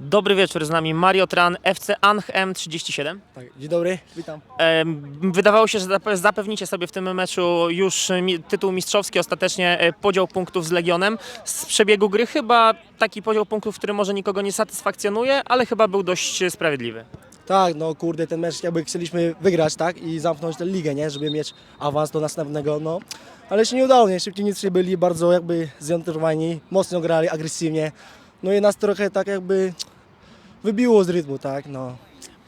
Dobry wieczór, z nami Mario Tran, FC Anchem 37. Tak, dzień dobry, witam. Wydawało się, że zape- zapewnicie sobie w tym meczu już mi- tytuł mistrzowski, ostatecznie e, podział punktów z Legionem. Z przebiegu gry chyba taki podział punktów, który może nikogo nie satysfakcjonuje, ale chyba był dość e, sprawiedliwy. Tak, no kurde, ten mecz jakby chcieliśmy wygrać, tak, i zamknąć tę ligę, nie, żeby mieć awans do następnego, no. Ale się nie udało, nie, szybcienicy byli bardzo jakby zorientowani, mocno grali, agresywnie. No i nas trochę tak jakby wybiło z rytmu, tak, no.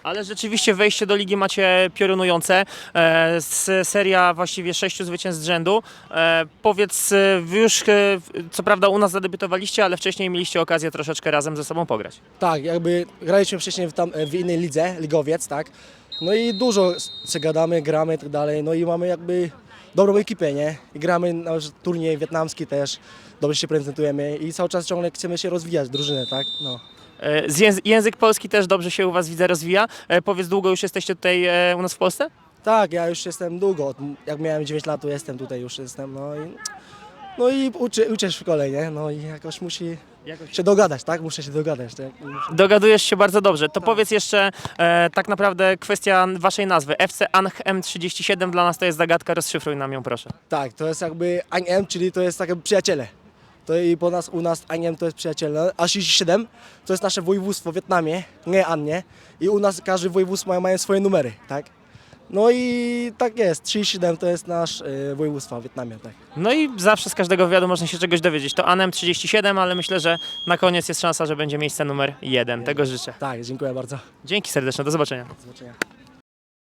Ale rzeczywiście wejście do ligi macie piorunujące. E, s- seria właściwie sześciu zwycięstw z rzędu. E, powiedz, e, wy już e, co prawda u nas zadebiutowaliście, ale wcześniej mieliście okazję troszeczkę razem ze sobą pograć. Tak, jakby graliśmy wcześniej w, tam, w innej lidze, ligowiec, tak. No i dużo się gadamy, gramy i tak dalej, no i mamy jakby dobrą ekipę, nie? I gramy na turniej wietnamski też, dobrze się prezentujemy i cały czas ciągle chcemy się rozwijać, drużynę, tak? No. E, z języ- język polski też dobrze się u Was widzę rozwija. E, powiedz, długo już jesteście tutaj e, u nas w Polsce? Tak, ja już jestem długo, jak miałem 9 lat, to jestem tutaj już jestem, no i, no i uczę, uczę w szkole, nie? No i jakoś musi się dogadać, tak? Muszę się dogadać, tak? Muszę- Dogadujesz się bardzo dobrze. To powiedz jeszcze e, tak naprawdę kwestia Waszej nazwy. FC Anh M37 dla nas to jest zagadka, rozszyfruj nam ją proszę. Tak, to jest jakby Aniem, czyli to jest takie przyjaciele. To i po nas, u nas Aniem to jest przyjaciele, a 37 to jest nasze województwo w Wietnamie, nie Annie. I u nas każdy województwo ma, mają swoje numery, tak? No i tak jest, 37 to jest nasz y, województwo w Wietnamie, tak. No i zawsze z każdego wywiadu można się czegoś dowiedzieć. To ANM 37, ale myślę, że na koniec jest szansa, że będzie miejsce numer jeden. Tego życzę. Tak, dziękuję bardzo. Dzięki serdeczne, do zobaczenia. Do zobaczenia.